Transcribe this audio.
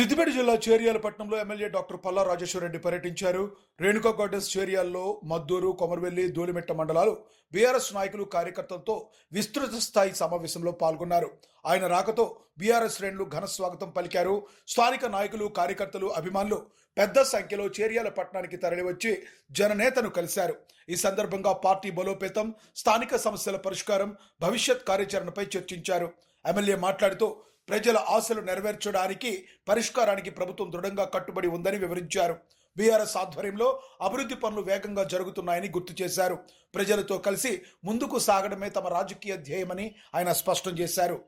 సిద్దిపేట జిల్లా చేరియాలపట్నంలో MLA doctor Palla Rajeshwar Reddy పర్యటించారు. రేణుకా గార్డెన్స్ చేరియాల్లో మద్దూరు కొమరవెల్లి దూలిమెట్ట మండలాలు బీఆర్ఎస్ నాయకులు కార్యకర్తలతో విస్తృత స్థాయి సమావేశంలో పాల్గొన్నారు. ఆయన రాకతో బీఆర్ఎస్ శ్రేణులు ఘన స్వాగతం పలికారు. స్థానిక నాయకులు కార్యకర్తలు అభిమానులు పెద్ద సంఖ్యలో చేరియాల పట్టణానికి తరలివచ్చి జననేతను కలిశారు. ఈ సందర్భంగా పార్టీ బలోపేతం స్థానిక సమస్యల పరిష్కారం భవిష్యత్ కార్యాచరణపై చర్చించారు. ఎమ్మెల్యే మాట్లాడుతూ ప్రజల ఆశలు నెరవేర్చడానికి పరిష్కారానికి ప్రభుత్వం దృఢంగా కట్టుబడి ఉందని వివరించారు. బీఆర్ఎస్ ఆధ్వర్యంలో అభివృద్ధి పనులు వేగంగా జరుగుతున్నాయని గుర్తు చేశారు. ప్రజలతో కలిసి ముందుకు సాగడమే తమ రాజకీయ ధ్యేయమని ఆయన స్పష్టం చేశారు.